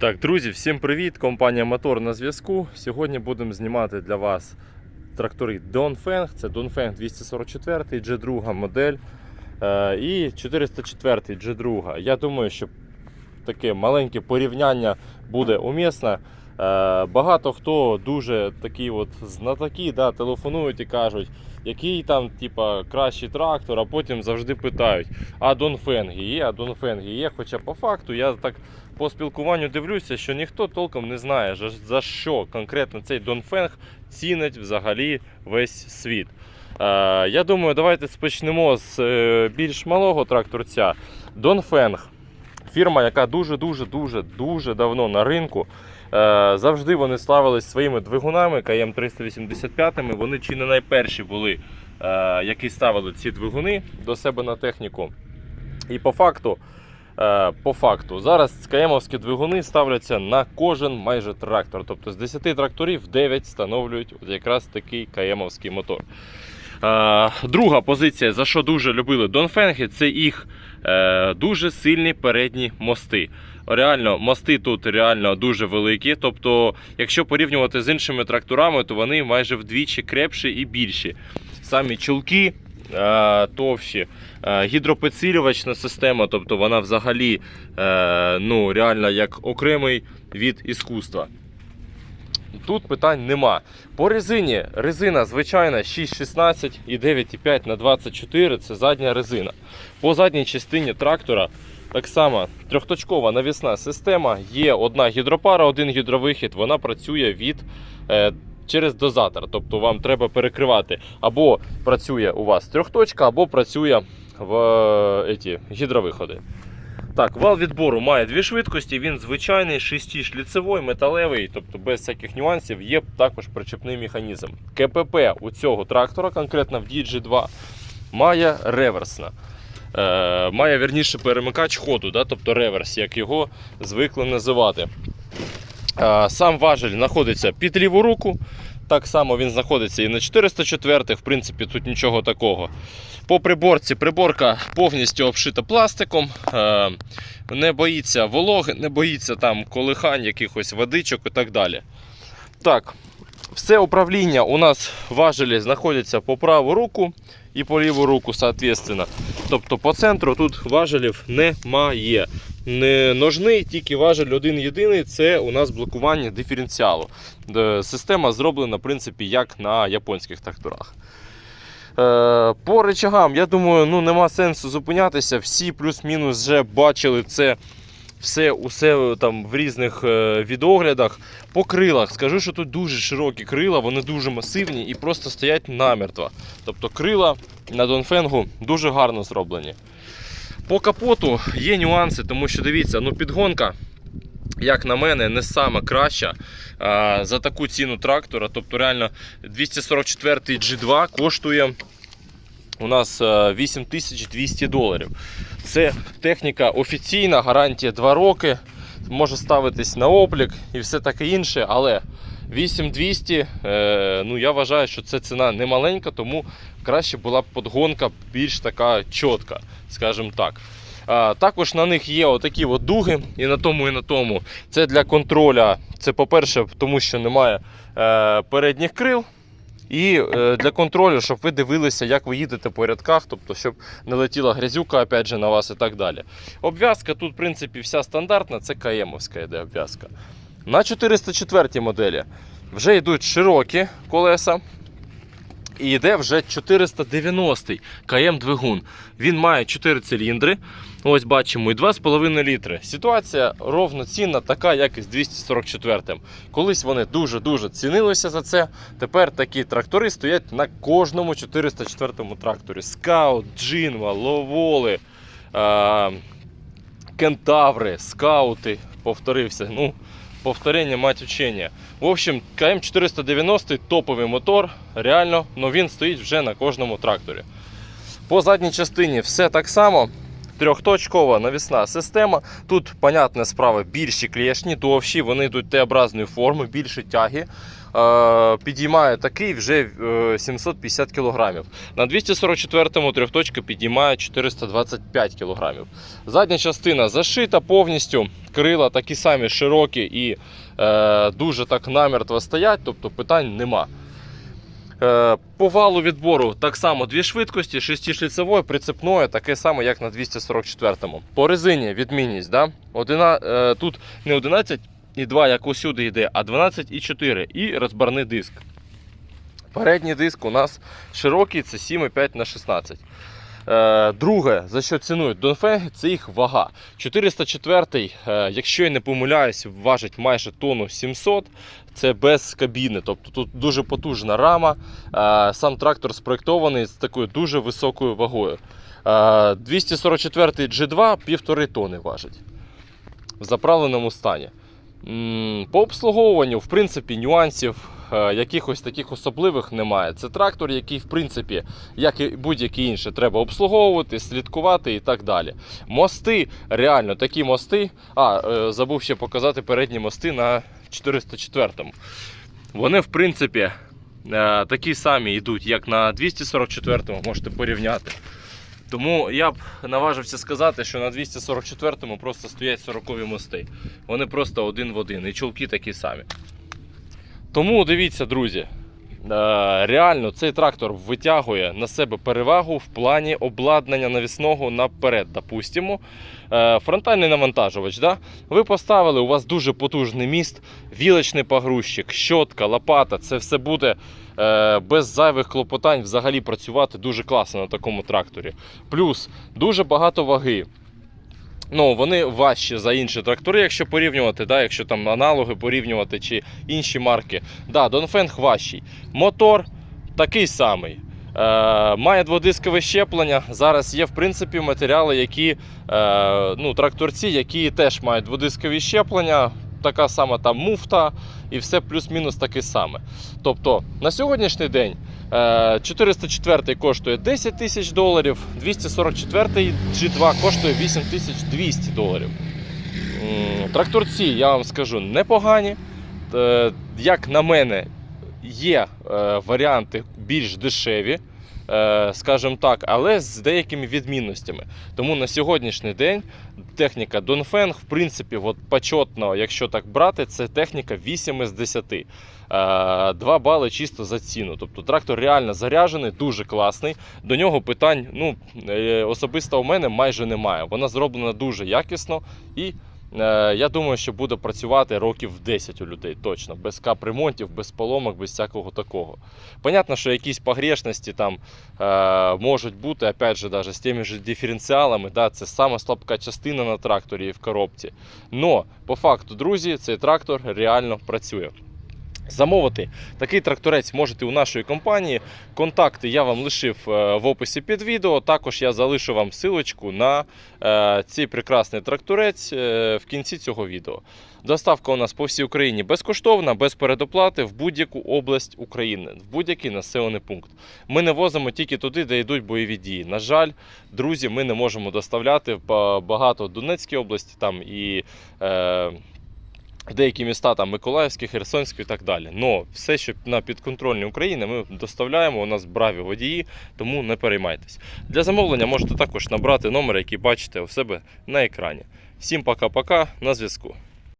Так, друзі, всім привіт! Компанія Мотор на зв'язку. Сьогодні будемо знімати для вас трактори Dongfeng. Це Dongfeng 244 G2 модель е, і 404 G2. Я думаю, що таке маленьке порівняння буде умісне. Е, Багато хто дуже такі от знатоки да, телефонують і кажуть, який там типа, кращий трактор, а потім завжди питають, а Донфенги є, а Донфенги є. Хоча по факту я так по спілкуванню дивлюся, що ніхто толком не знає, за- що конкретно цей Донфенг цінить взагалі весь світ. Е, я думаю, давайте почнемо з е, більш малого тракторця. Донфенг. Фірма, яка дуже-дуже дуже дуже давно на ринку. Е, завжди вони славились своїми двигунами КМ 385. Вони чи не найперші були, е, які ставили ці двигуни до себе на техніку. І по факту, е, по факту, зараз КМовські двигуни ставляться на кожен майже трактор. Тобто з 10 тракторів 9 встановлюють якраз такий КМовський мотор. Друга позиція, за що дуже любили Донфенги, це їх дуже сильні передні мости. Реально, мости тут реально дуже великі. Тобто, якщо порівнювати з іншими тракторами, то вони майже вдвічі крепші і більші. Самі чулки е, товщі, е, гідропідсилювачна система, тобто вона взагалі е, ну, реально як окремий від іскусства. Тут питань нема. По резині резина звичайна 6,16 і 9,5 на 24 це задня резина. По задній частині трактора так само трьохточкова навісна система. Є одна гідропара, один гідровихід. Вона працює від е, через дозатор. Тобто вам треба перекривати або працює у вас трьохточка, або працює в е, еті, гідровиходи. Так, вал відбору має дві швидкості, він звичайний 6-шліцевий, металевий, тобто без всяких нюансів, є також причепний механізм. КПП у цього трактора, конкретно в DG2, має реверсна. Е, має вірніше перемикач ходу, да, тобто реверс, як його звикли називати. Е, сам важель знаходиться під ліву руку. Так само він знаходиться і на 404, в принципі, тут нічого такого. По приборці приборка повністю обшита пластиком. Е, не боїться вологи, не боїться там колихань, якихось водичок і так далі. Так, все управління у нас важелі знаходяться по праву руку і по ліву руку, соответственно. Тобто по центру тут важелів немає. Не ножний, тільки важель один єдиний це у нас блокування диференціалу. Система зроблена, в принципі, як на японських тракторах. Е, По речагам, я думаю, ну нема сенсу зупинятися. Всі плюс-мінус вже бачили це все усе там в різних е, відоглядах. По крилах скажу, що тут дуже широкі крила, вони дуже масивні і просто стоять намертво. Тобто крила на Донфенгу дуже гарно зроблені. По капоту є нюанси, тому що дивіться, ну підгонка, як на мене, не сама краща а, за таку ціну трактора. Тобто реально 244 G2 коштує у нас е, 8200 доларів. Це техніка офіційна, гарантія 2 роки. Може ставитись на облік і все таке інше, але 8200, е, ну я вважаю, що це ціна не маленька, тому краще була б подгонка більш така чітка, скажімо так. Також на них є отакі от дуги, і на тому, і на тому. Це для контроля. Це, по-перше, тому що немає е, передніх крил. І е, для контролю, щоб ви дивилися, як ви їдете по рядках, тобто, щоб не летіла грязюка опять же, на вас і так далі. Обв'язка тут, в принципі, вся стандартна, це КМовська йде обв'язка. На 404 моделі вже йдуть широкі колеса. І йде вже 490 КМ двигун. Він має 4 циліндри. Ось бачимо, і 2,5 літри. Ситуація ровноцінна, така, як і з 244. Колись вони дуже-дуже цінилися за це. Тепер такі трактори стоять на кожному 404 тракторі. Скаут, Джинва, Ловоли, е- Кентаври, скаути. Повторився. Ну, повторення мать учення. В общем, КМ 490 топовий мотор. Реально, але він стоїть вже на кожному тракторі. По задній частині все так само. трьохточкова навісна система. Тут, понятна справа, більші клешні, товщі, вони йдуть Т-образної форми, більше тяги. Е, підіймає такий вже е, 750 кг. На 244-му трьохточка підіймає 425 кг. Задня частина зашита повністю, крила такі самі широкі і е, дуже так намертво стоять, тобто питань нема. Е, По валу відбору так само дві швидкості, 6-шліцевої, прицепної, таке саме, як на 244-му. По резині відмінність. Да? Одина, е, тут не 11 і 2, як усюди йде, а 12 і 4 і розбарний диск. Передній диск у нас широкий, це 7,5 на 16. Е, друге, за що цінують Донфенги, це їх вага. 404, е, якщо я не помиляюсь, важить майже тонну 700. Це без кабіни, тобто тут дуже потужна рама. Е, сам трактор спроєктований з такою дуже високою вагою. Е, 244 G2 півтори тони важить в заправленому стані. По обслуговуванню, в принципі, нюансів е, якихось таких особливих немає. Це трактор, який, в принципі, як і будь-який інший, треба обслуговувати, слідкувати і так далі. Мости, реально такі мости. А, е, забув ще показати передні мости на 404-му. Вони, в принципі, е, такі самі йдуть, як на 244-му, можете порівняти. Тому я б наважився сказати, що на 244-му просто стоять 40-ві мости. Вони просто один в один. І чулки такі самі. Тому дивіться, друзі. Е, Реально цей трактор витягує на себе перевагу в плані обладнання навісного наперед. Допустимо, Е, фронтальний навантажувач. Да? Ви поставили, у вас дуже потужний міст, вілочний погрузчик, щотка, лопата. Це все буде е, без зайвих клопотань взагалі працювати дуже класно на такому тракторі. Плюс дуже багато ваги. Ну, вони важчі за інші трактори, якщо порівнювати, да, якщо там аналоги порівнювати чи інші марки. Да, Донфенг важчий. Мотор такий самий. Е, має дводискове щеплення. Зараз є в принципі матеріали, які е, ну, тракторці, які теж мають дводискові щеплення. Така сама там муфта і все плюс-мінус таке саме. Тобто на сьогоднішній день 404 коштує 10 тисяч доларів, 244 G2 коштує 8200 доларів. Тракторці, я вам скажу, непогані. Е, Як на мене, є е, варіанти більш дешеві, е, скажімо так, але з деякими відмінностями. Тому на сьогоднішній день техніка Донфенг, в принципі, от почетно, якщо так брати, це техніка 8 із 10. Е, 2 бали чисто за ціну. Тобто трактор реально заряджений, дуже класний. До нього питань ну, е, особисто у мене майже немає. Вона зроблена дуже якісно і Е, Я думаю, що буде працювати років 10 у людей точно, без капремонтів, без поломок, без всякого такого. Понятно, що якісь погрешності там е, можуть бути, опять же, даже з тими ж диференціалами, да, це сама слабка частина на тракторі і в коробці. Но по факту, друзі, цей трактор реально працює. Замовити такий тракторець можете у нашої компанії. Контакти я вам лишив е, в описі під відео. Також я залишу вам силочку на е, цей прекрасний тракторець е, в кінці цього відео. Доставка у нас по всій Україні безкоштовна, без передоплати в будь-яку область України, в будь-який населений пункт. Ми не возимо тільки туди, де йдуть бойові дії. На жаль, друзі, ми не можемо доставляти в багато Донецькій області там і. Е, деякі міста там Миколаївські, Херсонські і так далі. Но все, що на підконтрольній Україні, ми доставляємо. У нас браві водії, тому не переймайтесь. Для замовлення можете також набрати номер, який бачите у себе на екрані. Всім пока-пока, на зв'язку.